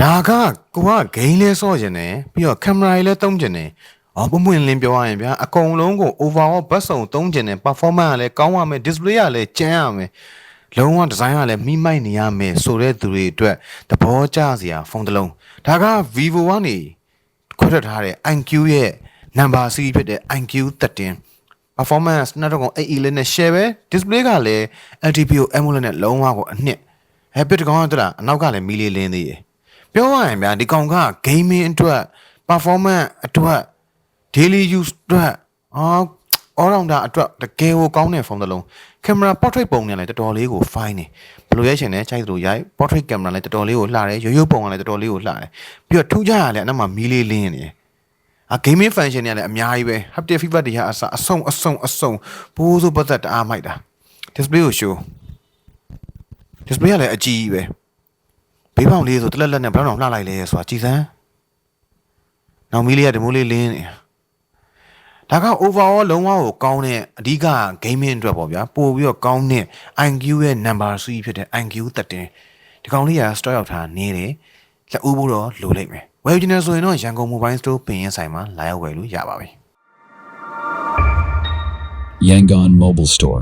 ဒါကကိုကဂိမ်းလဲဆော့ကျင်တယ်ပြီးတော့ကင်မရာကြီးလဲတုံးကျင်တယ်အော်ပုံပွင့်လင်းပြောရရင်ဗျာအကုန်လုံးကို overall ဘတ်စုံတုံးကျင်တယ် performance ကလည်းကောင်းရမယ် display ကလည်းကျန်းရမယ်လုံးဝဒီဇိုင်းကလည်းမိမိုက်နေရမယ်ဆိုတဲ့သူတွေအတွက်သဘောကျစရာဖုန်းတစ်လုံးဒါက vivo ကနေခွဲထွက်ထားတဲ့ iQ ရဲ့ number series ဖြစ်တဲ့ iQ 13 performance Snapdragon 8E လေးနဲ့ share ပဲ display ကလည်း LTPO AMOLED နဲ့လုံးဝကိုအနှစ်ဟဲ့ပြတကောင်ကတလားအနောက်ကလည်းမီလီလင်းသေးတယ် ပြောရရင်ဗျာဒီကောင်က gaming အတွက် performance အတွက် daily use အတွက်အော် all rounder အတွက်တကယ်ကိုကောင်းတဲ့ဖုန်းတစ်လုံး camera portrait ပုံနဲ့လည်းတော်တော်လေးကို fine နေဘယ်လိုရဲရှင်လဲခြိုက်သလိုရိုက် portrait camera လည်းတော်တော်လေးကိုလှတယ်ရိုးရိုးပုံကလည်းတော်တော်လေးကိုလှတယ်ပြီးတော့ထူးခြားရလည်းအနောက်မှာမီလီလင်းနေတယ်အ gaming function တွေကလည်းအများကြီးပဲ haptic feedback တွေကအစအဆုံအဆုံအဆုံဘိုးစိုးပတ်သက်တအားမိုက်တာ display ကို show display ကလည်းအကြီးကြီးပဲ ဘေးပေါင်လေးဆိုတလက်လက်နဲ့ဘယ်တော့မှလှလိုက်လဲဆိုတာကြည်စမ်းနောက်မီးလေးကဒီမိုးလေးလင်းနေတာက overall လုံးဝကိုကောင်းတဲ့အဓိက gaming အတွက်ပေါ့ဗျာပို့ပြီးတော့ကောင်းတဲ့ IQ ရဲ့ number 3ဖြစ်တဲ့ IQ 13ဒီကောင်လေးက stock ရောက်ထားနေတယ်လက်ဦးဖို့တော့လိုလိမ့်မယ်ဝယ်ယူနေဆိုရင်တော့ရန်ကုန် mobile store ပင်ရင်ဆိုင်မှာလာရောက်ဝယ်လို့ရပါပြီ Yangon Mobile Store.